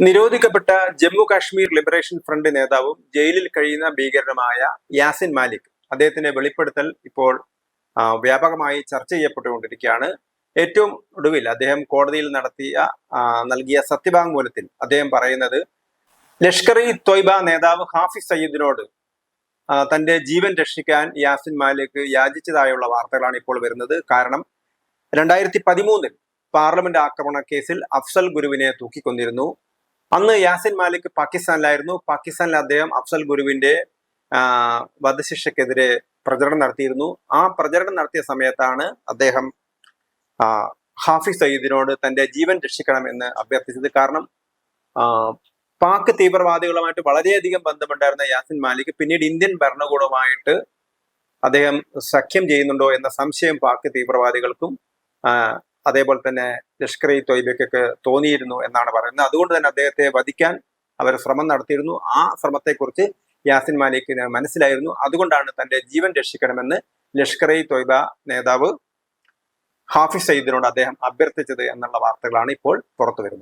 നിരോധിക്കപ്പെട്ട Jammu Kashmir liberation front നേതാവും ജയിലിൽ കഴിയുന്ന ഭീകരനുമായ യാസിൻ മാലിക് അദ്ദേഹത്തിന്റെ വെളിപ്പെടുത്തൽ ഇപ്പോൾ വ്യാപകമായി ചർച്ച ചെയ്യപ്പെട്ടുകൊണ്ടിരിക്കുകയാണ്. ഏറ്റവും ഒടുവിൽ അദ്ദേഹം കോടതിയിൽ നടത്തിയ നൽകിയ സത്യവാങ്മൂലത്തിൽ അദ്ദേഹം പറയുന്നത് ലഷ്കർ ഇ തൊയ്ബ നേതാവ് ഹാഫിസ് സയ്യിദിനോട് തന്റെ ജീവൻ രക്ഷിക്കാൻ യാസിൻ മാലിക് യാചിച്ചതായുള്ള വാർത്തകളാണ് ഇപ്പോൾ വരുന്നത്. കാരണം രണ്ടായിരത്തി പതിമൂന്നിൽ പാർലമെന്റ് ആക്രമണ കേസിൽ അഫ്സൽ ഗുരുവിനെ തൂക്കിക്കൊന്നിരുന്നു. അന്ന് യാസിൻ മാലിക് പാകിസ്ഥാനിലായിരുന്നു. പാകിസ്ഥാനിൽ അദ്ദേഹം അഫ്സൽ ഗുരുവിന്റെ വധശിക്ഷക്കെതിരെ പ്രചരണം നടത്തിയിരുന്നു. ആ പ്രചരണം നടത്തിയ സമയത്താണ് അദ്ദേഹം ഹാഫിസ് സയ്യിദിനോട് തന്റെ ജീവൻ രക്ഷിക്കണം എന്ന് അഭ്യർത്ഥിച്ചത്. കാരണം പാക് തീവ്രവാദികളുമായിട്ട് വളരെയധികം ബന്ധമുണ്ടായിരുന്ന യാസിൻ മാലിക് പിന്നീട് ഇന്ത്യൻ ഭരണകൂടവുമായിട്ട് അദ്ദേഹം സഖ്യം ചെയ്യുന്നുണ്ടോ എന്ന സംശയം പാക് തീവ്രവാദികൾക്കും അതേപോലെ തന്നെ ലഷ്കർ ഇ തൊയ്ബയ്ക്കൊക്കെ തോന്നിയിരുന്നു എന്നാണ് പറയുന്നത്. അതുകൊണ്ട് തന്നെ അദ്ദേഹത്തെ വധിക്കാൻ അവർ ശ്രമം നടത്തിയിരുന്നു. ആ ശ്രമത്തെക്കുറിച്ച് യാസിൻ മാലിക്കിന് മനസ്സിലായിരുന്നു. അതുകൊണ്ടാണ് തന്റെ ജീവൻ രക്ഷിക്കണമെന്ന് ലഷ്കർ ഇ തൊയ്ബ നേതാവ് ഹാഫിസ് സയ്യിദിനോട് അദ്ദേഹം അഭ്യർത്ഥിച്ചത് എന്നുള്ള വാർത്തകളാണ് ഇപ്പോൾ പുറത്തു